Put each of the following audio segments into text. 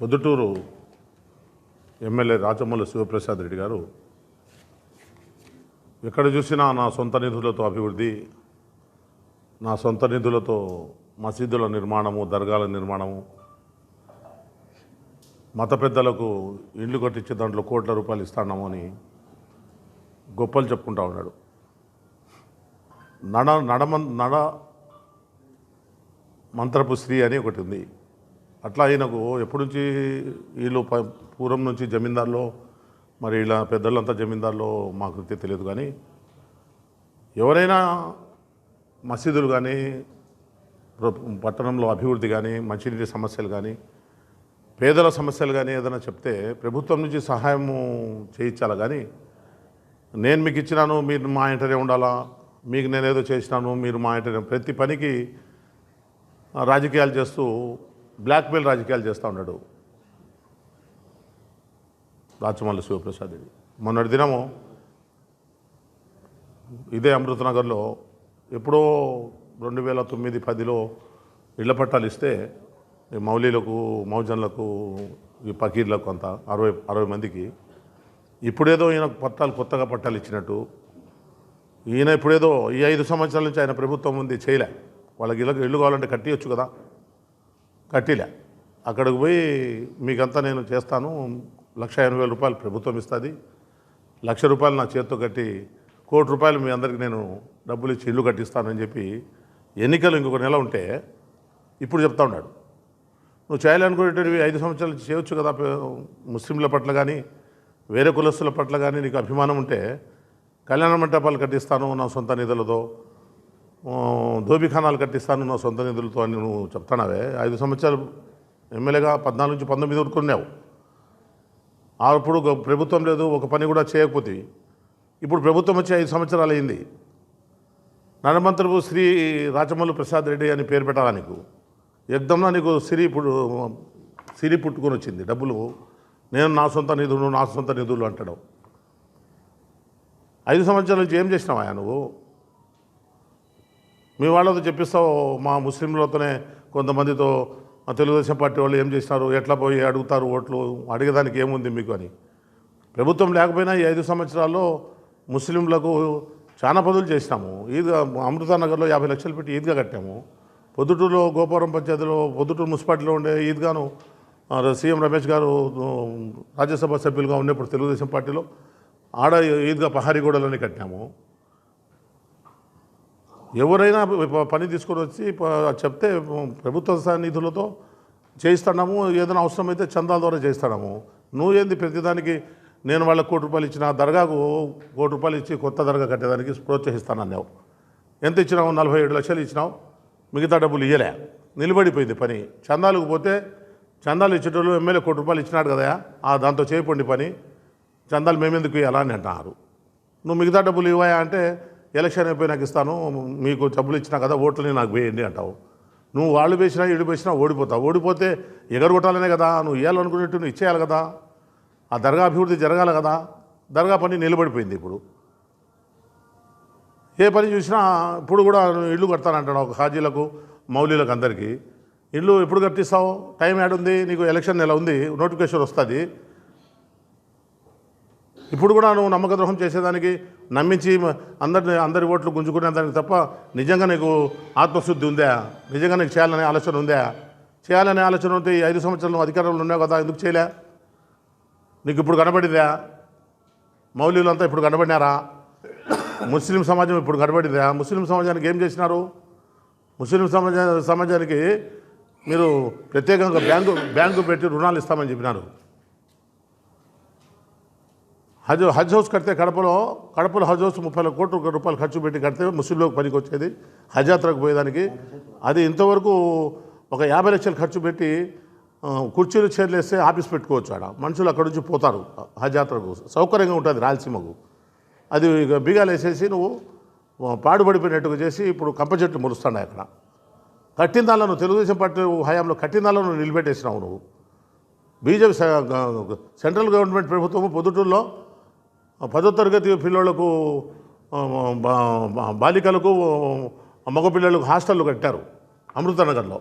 Proddatur MLA Rachamalli Sivaprasad Reddy గారు ఎక్కడ చూసినా నా సొంత నిధులతో అభివృద్ధి నా సొంత నిధులతో మసీదుల నిర్మాణము దర్గాల నిర్మాణము మత పెద్దలకు ఇండ్లు కట్టించే దాంట్లో కోట్ల రూపాయలు ఇస్తాము అని గొప్పలు చెప్పుకుంటా ఉన్నాడు. నడ నడమ నడ మంత్రపు స్త్రీ అని ఒకటి ఉంది. అట్లా ఆయనకు ఎప్పటి నుంచి వీళ్ళు ప- పూర్వం నుంచి జమీందార్లో మరి ఇలా పెద్దలంతా జమీందార్లో మాకు తెలియదు కానీ ఎవరైనా మసీదులు కానీ పట్టణంలో అభివృద్ధి కానీ మంచినీటి సమస్యలు కానీ పేదల సమస్యలు కానీ ఏదైనా చెప్తే ప్రభుత్వం నుంచి సహాయము చేయించాలి కానీ నేను మీకు ఇచ్చినాను మీరు మా ఇంటనే ఉండాలా మీకు నేనేదో చేసినాను మీరు మా ఇంటనే ప్రతి పనికి రాజకీయాలు చేస్తూ బ్లాక్మెయిల్ రాజకీయాలు చేస్తూ ఉన్నాడు రాచమల్లి శివప్రసాద్ రెడ్డి. మొన్నటి దినము ఇదే అమృతనగర్లో ఎప్పుడో రెండు వేల తొమ్మిది పదిలో ఇళ్ళ పట్టాలు ఇస్తే ఈ మౌలీలకు మౌజన్లకు ఈ పకీర్లకు అంత అరవై అరవై మందికి ఇప్పుడేదో ఈయన పట్టాలు కొత్తగా పట్టాలు ఇచ్చినట్టు ఈయన ఇప్పుడేదో ఈ ఐదు సంవత్సరాల నుంచి ఆయన ప్రభుత్వం ఉంది చేయలే. వాళ్ళకి ఇళ్ళకి ఇల్లు కావాలంటే కట్టియొచ్చు కదా. కట్టిలే. అక్కడికి పోయి మీకంతా నేను చేస్తాను. లక్ష ఎనభై వేల రూపాయలు ప్రభుత్వం ఇస్తుంది. లక్ష రూపాయలు నా చేత్తో కట్టి కోటి రూపాయలు మీ అందరికి నేను డబ్బులు ఇచ్చి ఇల్లు కట్టిస్తానని చెప్పి ఎన్నికలు ఇంకొక నెల ఉంటే ఇప్పుడు చెప్తా ఉన్నాడు. నువ్వు చేయాలనుకునేటివి ఐదు సంవత్సరాలు చేయొచ్చు కదా ముస్లింల పట్ల కానీ వేరే కులస్తుల పట్ల కానీ నీకు అభిమానం ఉంటే కళ్యాణ మంటపాలు కట్టిస్తాను నా సొంత నిధులతో. దోబిఖానాలు కట్టిస్తాను నా సొంత నిధులతో అని నువ్వు చెప్తున్నావే ఐదు సంవత్సరాలు ఎమ్మెల్యేగా పద్నాలుగు నుంచి పంతొమ్మిది వరకు ఉన్నావు. అప్పుడు ప్రభుత్వం లేదు ఒక పని కూడా చేయకపోతే. ఇప్పుడు ప్రభుత్వం వచ్చి ఐదు సంవత్సరాలు అయింది. నడమంతరపు శ్రీ రాచమల్లు ప్రసాద్ రెడ్డి అని పేరు పెట్టాలా నీకు? ఎగ్దమ్నా నీకు సిరి పుట్టు సిరి పుట్టుకొని వచ్చింది డబ్బులు. నేను నా సొంత నిధులు నా సొంత నిధులు అంటాడు. ఐదు సంవత్సరాల నుంచి ఏం చేసినావా నువ్వు? మీ వాళ్ళతో చెప్పిస్తావు మా ముస్లింలతోనే కొంతమందితో తెలుగుదేశం పార్టీ వాళ్ళు ఏం చేసినారు ఎట్లా పోయి అడుగుతారు ఓట్లు అడిగేదానికి ఏముంది మీకు అని. ప్రభుత్వం లేకపోయినా ఈ ఐదు సంవత్సరాల్లో ముస్లింలకు చాలా పనులు చేసినాము. ఈద్గా అమృతానగర్లో యాభై లక్షలు పెట్టి ఈద్గా కట్టాము. పొద్దుటూరులో గోపురం పంచాయతీలో పొద్దుటూరు మున్సిపాలిటీలో ఉండే ఈద్గాను సీఎం రమేష్ గారు రాజ్యసభ సభ్యులుగా ఉన్నప్పుడు తెలుగుదేశం పార్టీలో ఆడ ఈద్గా పహారీగూడలని కట్టాము. ఎవరైనా పని తీసుకొని వచ్చి చెప్తే ప్రభుత్వ నిధులతో చేయిస్తున్నాము ఏదైనా అవసరమైతే చందాల ద్వారా చేయిస్తున్నాము నువ్వు ఏంది ప్రతిదానికి నేను వాళ్ళకి కోటి రూపాయలు ఇచ్చిన దర్గాకు కోటి రూపాయలు ఇచ్చి కొత్త దర్గా కట్టేదానికి ప్రోత్సహిస్తానన్నావు. ఎంత ఇచ్చినావు? నలభై ఏడు లక్షలు ఇచ్చినావు. మిగతా డబ్బులు ఇయ్యలే. నిలబడిపోయింది పని. చందాలకు పోతే చందాలు ఇచ్చేటోళ్ళు ఎమ్మెల్యే కోటి రూపాయలు ఇచ్చినాడు కదా ఆ దాంతో చేయకండి పని. చందాలు మేమెందుకు ఇవ్వాలా అని అంటున్నారు. నువ్వు మిగతా డబ్బులు ఇవ్వాయా అంటే ఎలక్షన్ అయిపోయి నాకు ఇస్తాను మీకు డబ్బులు ఇచ్చినా కదా ఓట్లని నాకు వేయండి అంటావు. నువ్వు వాళ్ళు వేసినా ఇడు వేసినా ఓడిపోతావు. ఓడిపోతే ఎగరగొట్టాలనే కదా నువ్వు ఇవ్వాలనుకునేట్టు నువ్వు ఇచ్చేయాలి కదా. ఆ దర్గా అభివృద్ధి జరగాలి కదా. దర్గా పని నిలబడిపోయింది ఇప్పుడు. ఏ పని చూసినా ఇప్పుడు కూడా నువ్వు ఇల్లు కడతానంటాడు ఒక హాజీలకు మౌలీలకు అందరికీ. ఇల్లు ఎప్పుడు కట్టిస్తావు? టైం యాడ్ ఉంది నీకు ఎలక్షన్ నెల ఉంది నోటిఫికేషన్ వస్తుంది. ఇప్పుడు కూడా నువ్వు నమ్మక ద్రోహం చేసేదానికి నమ్మించి అందరి అందరి ఓట్లు గుంజుకునే దానికి తప్ప నిజంగా నీకు ఆత్మశుద్ధి ఉందా? నిజంగా నీకు చేయాలనే ఆలోచన ఉందా? చేయాలనే ఆలోచన ఉంటే ఈ ఐదు సంవత్సరాలు అధికారంలో ఉన్నావు కదా ఎందుకు చేయలే? నీకు ఇప్పుడు కనబడిందా? మౌలీలు అంతా ఇప్పుడు కనబడినారా? ముస్లిం సమాజం ఇప్పుడు కనబడిందా? ముస్లిం సమాజానికి ఏం చేసినారు? ముస్లిం సమాజ సమాజానికి మీరు ప్రత్యేకంగా బ్యాంకు బ్యాంకు పెట్టి రుణాలు ఇస్తామని చెప్పినారు. హజ్ హజ్ హౌస్ కడితే కడపలో కడపలో హజ్ హౌస్ ముప్పై కోట్ల రూపాయలు ఖర్చు పెట్టి కడితే ముస్లింలకు పనికి వచ్చేది హజ్ యాత్రకు పోయేదానికి. అది ఇంతవరకు ఒక యాభై లక్షలు ఖర్చు పెట్టి కుర్చీలు చైర్లు వేస్తే ఆఫీస్ పెట్టుకోవచ్చు ఆడ. మనుషులు అక్కడి నుంచి పోతారు హజ్ యాత్రకు సౌకర్యంగా ఉంటుంది రాయలసీమకు. అది బీగాలు వేసేసి నువ్వు పాడుబడిపోయినట్టుగా పాడుపడిపోయినట్టుగా చేసి ఇప్పుడు కంప చెట్లు మురుస్తున్నాయి అక్కడ. కట్టిన దానిలో నువ్వు తెలుగుదేశం పార్టీ హయాంలో కట్టిన దానిలో నువ్వు నిలబెట్టేసినావు నువ్వు. బీజేపీ సెంట్రల్ గవర్నమెంట్ ప్రభుత్వము పొద్దుటూరులో పదో తరగతి పిల్లలకు బాలికలకు మగ పిల్లలకు హాస్టళ్ళు కట్టారు అమృతనగర్లో.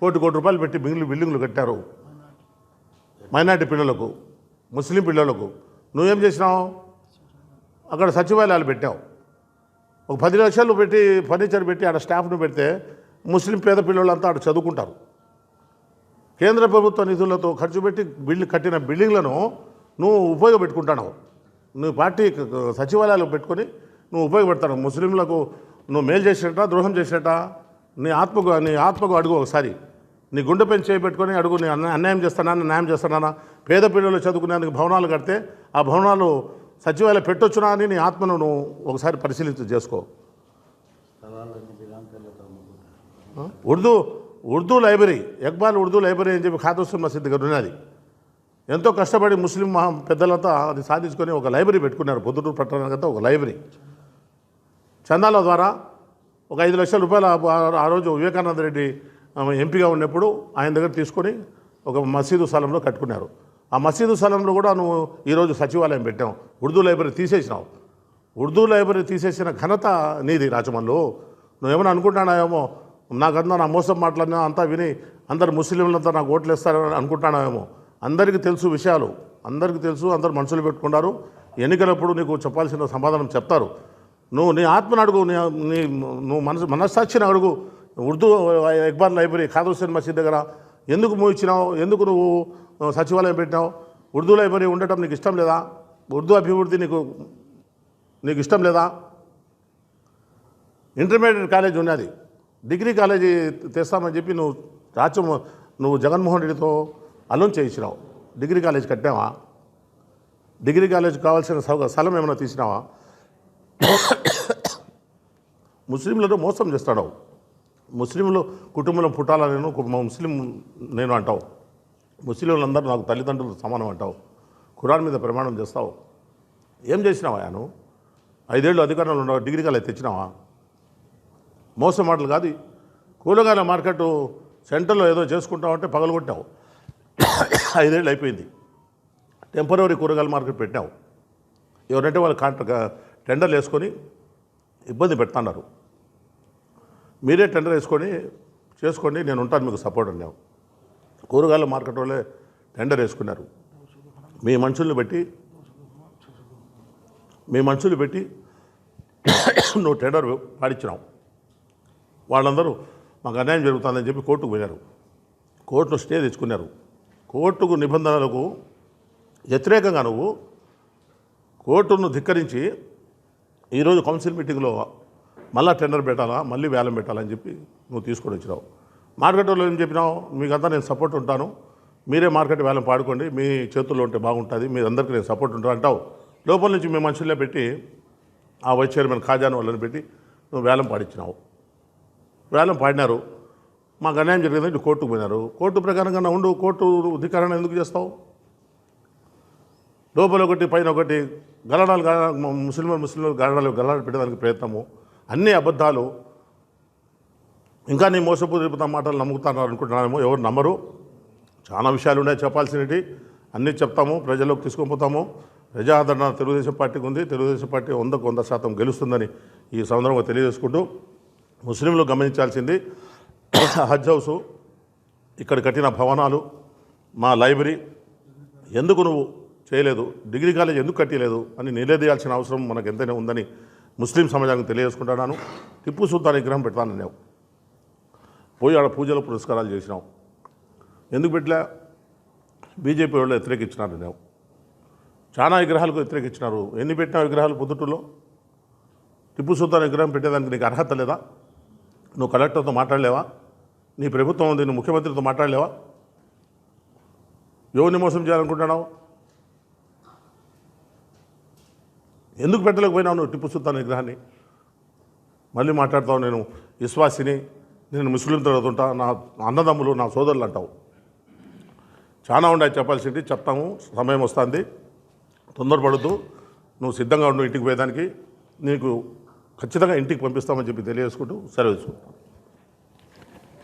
కోటి కోటి రూపాయలు పెట్టి బిల్లు బిల్డింగ్లు కట్టారు. మైనార్టీ పిల్లలకు ముస్లిం పిల్లలకు. నువ్వేం చేసినావు? అక్కడ సచివాలయాలు పెట్టావు. ఒక పది లక్షలు పెట్టి ఫర్నిచర్ పెట్టి ఆడ స్టాఫ్ను పెడితే ముస్లిం పేద పిల్లలంతా ఆడ చదువుకుంటారు. కేంద్ర ప్రభుత్వ నిధులతో ఖర్చు పెట్టి బిల్డింగ్ కట్టిన బిల్డింగ్లను నువ్వు ఉపయోగపెట్టుకుంటున్నావు. నువ్వు పార్టీ సచివాలయాలు పెట్టుకొని నువ్వు ఉపయోగపడతాడు ముస్లింలకు నువ్వు మేలు చేసినట్ట ద్రోహం చేసినట్ట? నీ ఆత్మకు నీ ఆత్మకు అడుగు ఒకసారి. నీ గుండె పెంచి చేయబెట్టుకొని అడుగు నీ అన్యాయం చేస్తానా న్యాయం చేస్తానా పేద పిల్లలు చదువుకునేందుకు భవనాలు కడితే ఆ భవనాలు సచివాలయం పెట్టొచ్చునా అని నీ ఆత్మను నువ్వు ఒకసారి పరిశీలించి చేసుకో. ఉర్దూ ఉర్దూ లైబ్రరీ ఎక్బాల్ ఉర్దూ లైబ్రరీ అని చెప్పి ఖాదోసం మసీద్ దగ్గర ఉన్నది. ఎంతో కష్టపడి ముస్లిం మహా పెద్దలంతా అది సాధించుకొని ఒక లైబ్రరీ పెట్టుకున్నారు. పొద్దుటూరు పట్టణానికంతా ఒక లైబ్రరీ. చందాల ద్వారా ఒక ఐదు లక్షల రూపాయలు ఆ- రోజు వివేకానంద రెడ్డి ఎంపీగా ఉన్నప్పుడు ఆయన దగ్గర తీసుకొని ఒక మసీదు స్థలంలో కట్టుకున్నారు. ఆ మసీదు స్థలంలో కూడా నువ్వు ఈరోజు సచివాలయం పెట్టావు. ఉర్దూ లైబ్రరీ తీసేసినావు. ఉర్దూ లైబ్రరీ తీసేసిన ఘనత నీది రాచమల్లు నువ్వేమైనా అనుకుంటున్నావేమో నాకంతా నా మోసం మాట్లాడినా అంతా విని అందరు ముస్లింలంతా నాకు ఓట్లు వేస్తారని అనుకుంటున్నావేమో. అందరికీ తెలుసు విషయాలు. అందరికీ తెలుసు అందరు మనుషులు పెట్టుకున్నారు ఎన్నికలప్పుడు నీకు చెప్పాల్సిన సమాధానం చెప్తారు. నువ్వు నీ ఆత్మను అడుగు నీ నీ నువ్వు మనసు మనస్సాక్షిని అడుగు. ఉర్దూ ఎక్బార్ లైబ్రరీ ఖాదర్ హుసేన్ మసీద్ దగ్గర ఎందుకు మూవ్ ఇచ్చినావు? ఎందుకు నువ్వు సచివాలయం పెట్టినావు? ఉర్దూ లైబ్రరీ ఉండటం నీకు ఇష్టం లేదా? ఉర్దూ అభివృద్ధి నీకు నీకు ఇష్టం లేదా? ఇంటర్మీడియట్ కాలేజ్ ఉన్నది. డిగ్రీ కాలేజీ తెస్తామని చెప్పి నువ్వు రాచం నువ్వు జగన్మోహన్ రెడ్డితో అలోన్ చేయించినావు. డిగ్రీ కాలేజ్ కట్టావా డిగ్రీ కాలేజ్ కావాల్సిన సౌ- స్థలం ఏమైనా తీసినావా? ముస్లింలను మోసం చేస్తాడు ముస్లింలు కుటుంబంలో పుట్టాలని నేను? ముస్లిం నేను అంటావు. ముస్లింలందరూ నాకు తల్లిదండ్రులు సమానం అంటావు. ఖురాన్ మీద ప్రమాణం చేస్తావు. ఏం చేసినావా నువ్వు? ఐదేళ్ళు అధికారంలో ఉన్నావు డిగ్రీ కాలేజ్ తెచ్చినావా? మోసం మాటలు కాదు. కూలగాయల మార్కెట్ సెంటర్లో ఏదో చేసుకుంటావంటే పగలగొట్టావు. ఐదేళ్ళు అయిపోయింది. టెంపరీ కూరగాయల మార్కెట్ పెట్టావు. ఎవరంటే వాళ్ళు కాంట్రా టెండర్లు వేసుకొని ఇబ్బంది పెడుతున్నారు. మీరే టెండర్ వేసుకొని చేసుకోండి నేను ఉంటాను మీకు సపోర్ట్ అన్నావు. కూరగాయల మార్కెట్ వాళ్ళే టెండర్ వేసుకున్నారు. మీ మనుషుల్ని పెట్టి మీ మనుషులు పెట్టి నువ్వు టెండర్ పాడించినావు వాళ్ళందరూ మాకు అన్యాయం జరుగుతుందని చెప్పి కోర్టుకు పోయారు కోర్టులో స్టే తెచ్చుకున్నారు. కోర్టుకు నిబంధనలకు వ్యతిరేకంగా నువ్వు కోర్టును ధిక్కరించి ఈరోజు కౌన్సిల్ మీటింగ్లో మళ్ళా టెండర్ పెట్టాలా మళ్ళీ వేలం పెట్టాలని చెప్పి నువ్వు తీసుకొని వచ్చినావు. మార్కెట్లో ఏం చెప్పినావు? మీకంతా నేను సపోర్ట్ ఉంటాను. మీరే మార్కెట్ వేలం పాడుకోండి. మీ చేతుల్లో ఉంటే బాగుంటుంది. మీరందరికీ నేను సపోర్ట్ ఉంటాను అంటావు. లోపల నుంచి మీ మనుషులే పెట్టి ఆ వైస్ చైర్మన్ ఖాజాను వాళ్ళని పెట్టి నువ్వు వేలం పాడించినావు. వేలం పాడినారు. మాకు అన్యాయం జరిగిందని కోర్టుకు పోయినారు. కోర్టు ప్రకారంగా ఉండు కోర్టు అధికారాన్ని ఎందుకు చేస్తావు? లోపల ఒకటి పైన ఒకటి గలడాలు గల- ముస్లింలు ముస్లింలు గలడాలు గలడాలు పెట్టడానికి ప్రయత్నము. అన్ని అబద్ధాలు. ఇంకా నేను మోసపూరిత మాటలు నమ్ముతాను అనుకుంటున్నానేమో ఎవరు నమ్మరు? చాలా విషయాలు ఉన్నాయి చెప్పాల్సినవి. అన్నీ చెప్తాము ప్రజల్లోకి తీసుకొని పోతాము. ప్రజాదరణ తెలుగుదేశం పార్టీకి ఉంది. తెలుగుదేశం పార్టీ వందకు వంద శాతం గెలుస్తుందని ఈ సందర్భంగా తెలియజేసుకుంటూ ముస్లింలు గమనించాల్సింది. హజ్ హౌసు ఇక్కడ కట్టిన భవనాలు మా లైబ్రరీ ఎందుకు నువ్వు చేయలేదు? డిగ్రీ కాలేజ్ ఎందుకు కట్టలేదు? అని నిలదీయాల్సిన అవసరం మనకు ఎంతైనా ఉందని ముస్లిం సమాజానికి తెలియజేసుకుంటున్నాను టిప్పు సుల్తాన్ విగ్రహం పెడతానన్నావు పోయి ఆడ పూజలు పురస్కారాలు చేసినావు ఎందుకు పెట్టలే? బీజేపీ వాళ్ళు వ్యతిరేకించినారు నేను. చాలా విగ్రహాలకు వ్యతిరేకించినారు ఎన్ని పెట్టినా విగ్రహాలు పొద్దుటూరులో? టిప్పు సుల్తాన్ విగ్రహం పెట్టేదానికి నీకు అర్హత లేదా? నువ్వు కలెక్టర్తో మాట్లాడలేవా? నీ ప్రభుత్వం ఉంది నువ్వు ముఖ్యమంత్రితో మాట్లాడలేవా? ఎవరిని మోసం చేయాలనుకుంటున్నావు? ఎందుకు పెట్టలేకపోయినావు నువ్వు టిప్పు సుల్తాన్ విగ్రహాన్ని? మళ్ళీ మాట్లాడతావు నేను విశ్వాసిని నేను ముస్లిం చదువుతుంటా నా అన్నదమ్ములు నా సోదరులు అంటావు. చాలా ఉన్నాయి చెప్పాల్సింది చెప్తాము సమయం వస్తుంది. తొందరపడుతూ నువ్వు సిద్ధంగా ఉండు ఇంటికి పోయేదానికి నీకు ఖచ్చితంగా ఇంటికి పంపిస్తామని చెప్పి తెలియజేసుకుంటూ సెలవు తీసుకుంటాను